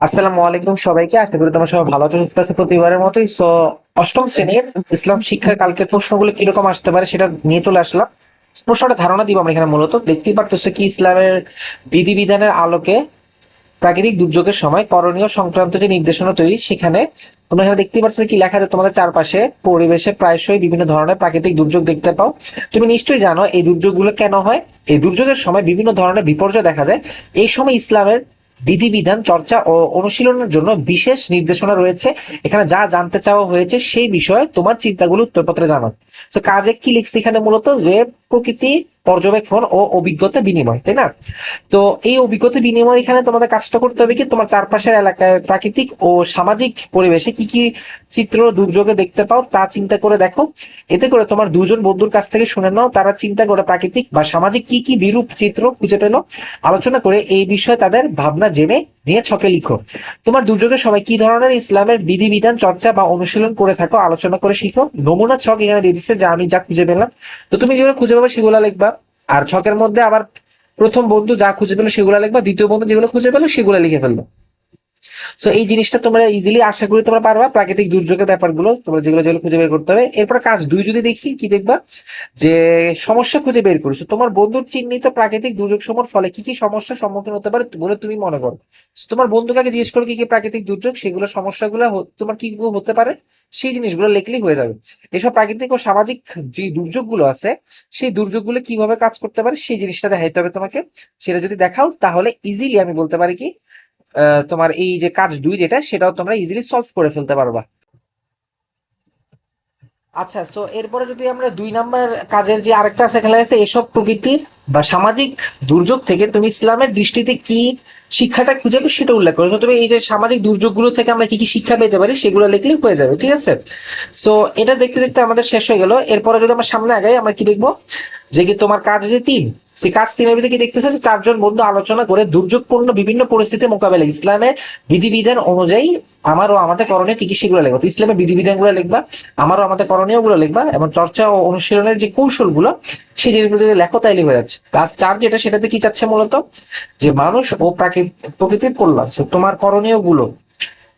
আসসালামু আলাইকুম সবাইকে। আশা করি তোমার সবাই ভালো আছো, সুস্থ আছো প্রতিবারের মতোই। সো অষ্টম শ্রেণির ইসলাম শিক্ষার কালকের প্রশ্নগুলো কীরকম আসতে পারে সেটা নিয়ে চলে আসলাম। প্রশ্নটা ধারণা দিব আমরা এখানে মূলত। দেখতেই পারতেছো কি ইসলামের বিধিবিধানের আলোকে প্রাকৃতিক দুর্যোগের সময় করণীয় সংক্রান্ত যে নির্দেশনা তৈরি, সেখানে তোমরা এখানে দেখতেই পাচ্ছ কি লেখা যায় তোমাদের চারপাশে পরিবেশে প্রায়শই বিভিন্ন ধরনের প্রাকৃতিক দুর্যোগ দেখতে পাও। তুমি নিশ্চয়ই জানো এই দুর্যোগগুলো কেন হয়? এই দুর্যোগের সময় বিভিন্ন ধরনের বিপর্যয় দেখা যায়। এই সময় ইসলামের বিধিবিধান, চর্চা ও অনুশীলনের জন্য বিশেষ নির্দেশনা রয়েছে। এখানে যা জানতে চাওয়া হয়েছে সেই বিষয়ে তোমার চিন্তাগুলো উত্তরপত্রে জানাও। তো কাজে কি লিখছে এখানে মূলত? যে প্রকৃতি, পর্যবেক্ষণ ও অভিজ্ঞতা বিনিময়, তাই না? তো এই অভিজ্ঞতা বিনিময় এখানে তোমাদের কাজটা করতে হবে কি, তোমার চারপাশের এলাকায় প্রাকৃতিক ও সামাজিক পরিবেশে কি কি চিত্র দুর্যোগে দেখতে পাও তা চিন্তা করে দেখো। এতে করে তোমার দুজন বন্ধুর কাছ থেকে শুনে নাও, তারা চিন্তা করে প্রাকৃতিক বা সামাজিক কি কি বিরূপ চিত্র খুঁজে পেল। আলোচনা করে এই বিষয়ে তাদের ভাবনা জেনে নিয়ে ছকে লিখো। তোমার দুর্যোগের সময় কি ধরনের ইসলামের বিধিবিধান, চর্চা বা অনুশীলন করে থাকো, আলোচনা করে শিখো। নমুনা ছক এখানে দিয়ে দিচ্ছে যা আমি যা খুঁজে পেলাম। তো তুমি যেগুলো খুঁজে পাবে সেগুলো লিখবা। আর ছকের মধ্যে আবার প্রথম বন্ধু যা খুঁজে পেল সেগুলো লিখবা, দ্বিতীয় বন্ধু যেগুলো খুঁজে পেল সেগুলো লিখে ফেলব। সো এই জিনিসটা তোমরা ইজিলি আশা করি তোমরা পারবা। প্রাকৃতিক দুর্যোগের ব্যাপারগুলো তোমরা যেগুলো যেগুলো খুঁজে বের করতে হবে। এরপর কাজ দুই, যদি দেখি, কি দেখবা? যে সমস্যা খুঁজে বের করেছ তোমার বন্ধুর চিহ্নিত প্রাকৃতিক দুর্যোগ সমূহের ফলে কি কি সমস্যার সম্মুখীন হতে পারে বলে তুমি মনে করো। তোমার বন্ধুকে জিজ্ঞেস করো, কি কি প্রাকৃতিক দুর্যোগ, সেগুলো সমস্যাগুলো তোমার কি হতে পারে? সেই জিনিসগুলো লিখলেই হয়ে যাবে। এসব প্রাকৃতিক ও সামাজিক যে দুর্যোগগুলো আছে, সেই দুর্যোগগুলো কীভাবে কাজ করতে পারে, সেই জিনিসটা দেখাইতে হবে তোমাকে। সেটা যদি দেখাও, তাহলে ইজিলি আমি বলতে পারি কি তোমার এই যে কাজ দুই যেটা, সেটাও তোমরা ইজিলি সলভ করে ফেলতে পারবা। আচ্ছা সো এরপরে যদি আমরা দুই নাম্বার কাজের যে আরেকটা আছে এখানে আছে, এসব প্রকৃতির বা সামাজিক দুর্যোগ থেকে তুমি ইসলামের দৃষ্টিতে কি শিক্ষাটা খুঁজে পেয়ে সেটা উল্লেখ করো। তুমি এই যে সামাজিক দুর্যোগগুলো থেকে আমরা কি কি শিক্ষা পেতে পারি সেগুলো লিখলে হয়ে যাবে, ঠিক আছে? সো এটা দেখতে দেখতে আমাদের শেষ হয়ে গেল। এরপরে যদি আমরা সামনে আগাই, আমরা কি দেখব? যে কি তোমার কাজ যে তিন? সে কাজ তিনের ভিতরে কি দেখতেছে যে চারজন বন্ধু আলোচনা করে দুর্যোগপূর্ণ বিভিন্ন পরিস্থিতি মোকাবেলা, ইসলামের বিধিবিধান অনুযায়ী আমারও আমাদের করণীয় কি কি সেগুলো লিখবা? ইসলামের বিধিবিধানগুলো লিখবা আমারও আমাদের করণীয়গুলো লিখবা, এবং চর্চা ও অনুশীলনের যে কৌশলগুলো, সেই জিনিসগুলো যদি লেখো তাই হয়ে যাচ্ছে। কাজ চার যেটা, সেটাতে কি চাচ্ছে মূলত? যে মানুষ ও প্রাকৃতিক প্রকৃতির কল্যাণ। তোমার করণীয়গুলো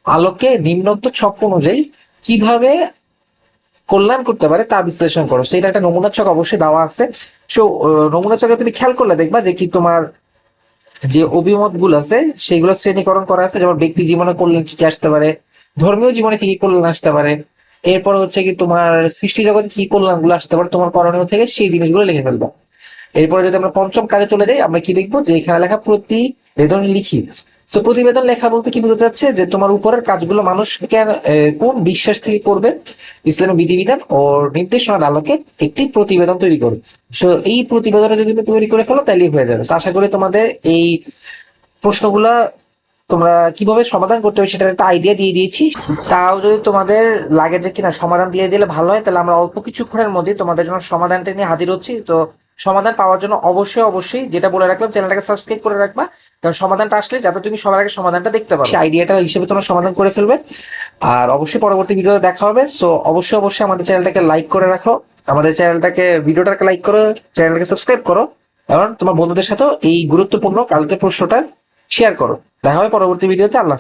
আলোকে নিম্নোক্ত ছক অনুযায়ী কীভাবে কল্যাণ করতে পারে, তা বিশ্লেষণ করো। সেটা একটা নমুনা ছক অবশ্যই দেওয়া আছে। সো নমুনা ছকে তুমি খেয়াল করলে দেখবা যে কি তোমার যে অভিমতগুলো আছে, সেগুলো শ্রেণীকরণ করা আছে। যেমন ব্যক্তি জীবনে কল্যাণ কি আসতে পারে, ধর্মীয় জীবনে কি কি কল্যাণ আসতে পারে, এরপর হচ্ছে কি তোমার সৃষ্টি জগতে কি কল্যাণগুলো আসতে পারে, তোমার করণীয় থেকে সেই জিনিসগুলো লিখে ফেলব। এরপরে যদি আমরা পঞ্চম কাজে চলে যাই, আমরা কি দেখব যে এখানে লেখা প্রতিবেদন লিখি তো প্রতিবেদন লেখা বলতে কি বোঝাতে যাচ্ছে যে তোমার উপরের কাজগুলো মানুষ কেন কোন বিশ্বাস থেকে করবে? ইসলামের বিধিবিধান ও নির্দেশনার আলোকে একটি প্রতিবেদন তৈরি করো। সো এই প্রতিবেদনটা যদি তুমি তৈরি করে ফেলো তাহলেই হয়ে যাবে। আশা করি তোমাদের এই প্রশ্নগুলা তোমরা কীভাবে সমাধান করতে হবে সেটার একটা আইডিয়া দিয়ে দিয়েছি। তাও যদি তোমাদের লাগে যে কিনা সমাধান দিয়ে দিলে ভালো হয়, তাহলে আমরা অল্প কিছুক্ষণের মধ্যে তোমাদের জন্য সমাধানটা নিয়ে হাজির হচ্ছি। তো সমাধান পাওয়ার জন্য অবশ্যই অবশ্যই যেটা বলে রাখলাম, চ্যানেলটাকে সাবস্ক্রাইব করে রাখবা। কারণ সমাধানটা আসলে যাতে তুমি সবার আগে সমাধানটা দেখতে পারো। আইডিয়াটা হিসেবে তোমরা সমাধান করে ফেলবে। আর অবশ্যই পরবর্তী ভিডিওতে দেখা হবে। সো অবশ্যই অবশ্যই আমাদের চ্যানেলটাকে লাইক করে রাখো। আমাদের চ্যানেলটাকে, ভিডিওটাকে লাইক করো, চ্যানেলটাকে সাবস্ক্রাইব করো। এবং তোমার বন্ধুদের সাথেও এই গুরুত্বপূর্ণ কালকে প্রশ্নটা শেয়ার করো। দেখা হবে পরবর্তী ভিডিওতে। আল্লাহ